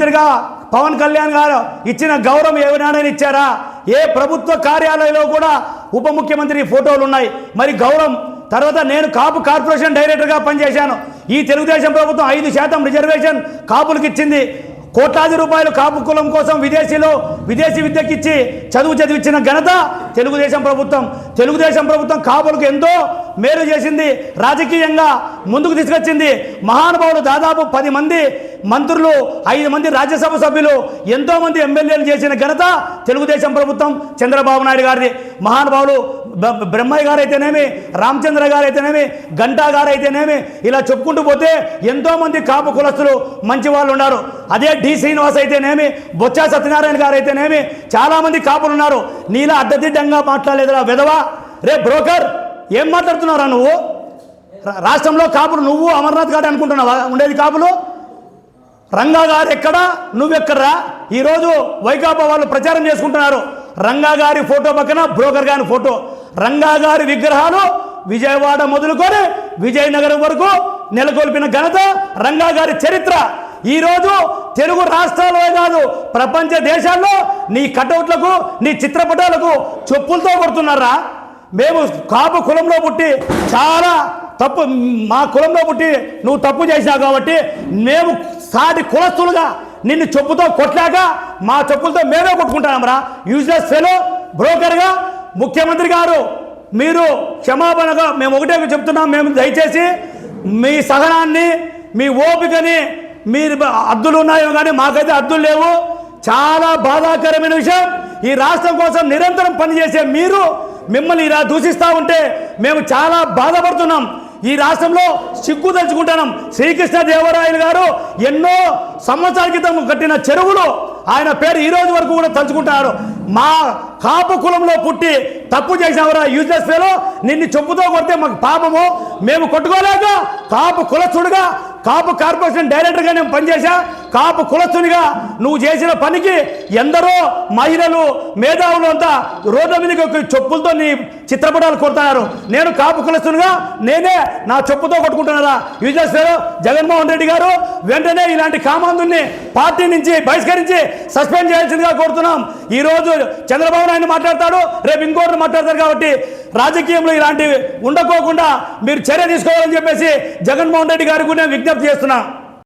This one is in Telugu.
ముఖ్యమంత్రిగా పవన్ కళ్యాణ్ గారు ఇచ్చిన గౌరవం ఏమైనా ఇచ్చారా? ఏ ప్రభుత్వ కార్యాలయంలో కూడా ఉప ముఖ్యమంత్రి ఫోటోలు ఉన్నాయి. మరి గౌరవం తర్వాత నేను కాపు కార్పొరేషన్ డైరెక్టర్గా పనిచేశాను. ఈ తెలుగుదేశం ప్రభుత్వం ఐదు శాతం రిజర్వేషన్ కాపులకు ఇచ్చింది. కోట్లాది రూపాయలు కాపు కులం కోసం విదేశీలో విదేశీ విద్యకిచ్చి చదువు చదివించిన ఘనత తెలుగుదేశం ప్రభుత్వం. తెలుగుదేశం ప్రభుత్వం కాపులకు ఎంతో మేలు చేసింది. రాజకీయంగా ముందుకు తీసుకొచ్చింది. మహానుభావులు దాదాపు పది మంది మంత్రులు ఐదు మంది రాజ్యసభ సభ్యులు ఎంతోమంది ఎమ్మెల్యేలు చేసిన ఘనత తెలుగుదేశం ప్రభుత్వం చంద్రబాబు నాయుడు గారిది. మహానుభావులు బ- బ్రహ్మయ్య గారు అయితేనేమి రామచంద్ర గారు అయితేనేమి గంటా గారు అయితేనేమి ఇలా చెప్పుకుంటూ పోతే ఎంతోమంది కాపు కులస్తులు మంచి వాళ్ళు ఉన్నారు. అదే డి శ్రీనివాస్ అయితేనేమి బొత్స సత్యనారాయణ గారు అయితేనేమి చాలామంది కాపులు ఉన్నారు. నీలా అడ్డదిడ్డంగా మాట్లాడలేదురా విధవా. రే బ్రోకర్ ఏం మాట్లాడుతున్నారా నువ్వు? రాష్ట్రంలో కాపులు నువ్వు అమర్నాథ్ గారు అనుకుంటున్నావా? ఉండేది కాపులు? రంగా గారు ఎక్కడ నువ్వెక్కడరా? ఈరోజు వైకాపా వాళ్ళు ప్రచారం చేసుకుంటున్నారు. రంగా గారి ఫోటో పక్కన బ్రోకర్ గారి ఫోటో. రంగా గారి విగ్రహాలు విజయవాడ మొదలుకొని విజయనగరం వరకు నెలకొల్పిన ఘనత రంగా గారి చరిత్ర. ఈరోజు తెలుగు రాష్ట్రాల్లో కాదు ప్రపంచ దేశాల్లో నీ కటౌట్లకు నీ చిత్రపటాలకు చెప్పులతో కొడుతున్నారా? మేము కాపు కులంలో పుట్టి చాలా తప్పు మా కులంలో పుట్టి నువ్వు తప్పు చేశావు కాబట్టి మేము సాటి కులస్తులుగా నిన్ను చెప్పుతో కొట్లాక మా చెప్పులతో మేమే కొట్టుకుంటానమ్రా. యూజ్లెస్ ఫెలో బ్రోకర్గా ముఖ్యమంత్రి గారు మీరు క్షమాపణగా మేము ఒకటే చెప్తున్నాం మేము దయచేసి మీ సహనాన్ని మీ ఓపికని మీరు అద్దులు ఉన్నాయో కానీ మాకైతే అద్దులు లేవు. చాలా బాధాకరమైన విషయం. ఈ రాష్ట్రం కోసం నిరంతరం పనిచేసే మీరు మిమ్మల్ని ఇలా దూషిస్తూ ఉంటే మేము చాలా బాధపడుతున్నాం. ఈ రాష్ట్రంలో సిగ్గు తెచ్చుకుంటున్నాం శ్రీకృష్ణ దేవరాయలు గారు ఎన్నో సంవత్సరాల క్రితం కట్టిన చెరువులు ఆయన పేరు ఈ రోజు వరకు కూడా తలుచుకుంటున్నారు. మా కాపు కులంలో పుట్టి తప్పు చేసినవరా యూజ్లెస్ ఫేలో నిన్ను చెప్పుతో కొడితే మాకు పాపము? మేము కొట్టుకోలేక కాపు కులసుడుగా కాపు కార్పొరేషన్ డైరెక్టర్గా నేను పనిచేశా? కాపు కులస్తునిగా నువ్వు చేసిన పనికి ఎందరో మహిళలు మేధావులు అంతా రోడ్ల మీదకి చెప్పులతో నీ చిత్రపటాలు కొడుతున్నారు. నేను కాపు కులస్తునిగా నేనే నా చెప్పుతో కొట్టుకుంటున్నారా? యూజర్స్ చేస్తారు జగన్మోహన్ రెడ్డి గారు వెంటనే ఇలాంటి కామాంధుల్ని పార్టీ నుంచి బహిష్కరించి సస్పెండ్ చేయాల్సిందిగా కోరుతున్నాం. ఈరోజు చంద్రబాబు నాయుడు మాట్లాడతాడు రేపు ఇంకోటి మాట్లాడతారు కాబట్టి రాజకీయంలో ఇలాంటివి ఉండకోకుండా మీరు చర్య తీసుకోవాలని చెప్పేసి జగన్మోహన్ రెడ్డి గారికి నేను విజ్ఞప్తి చేస్తున్నా.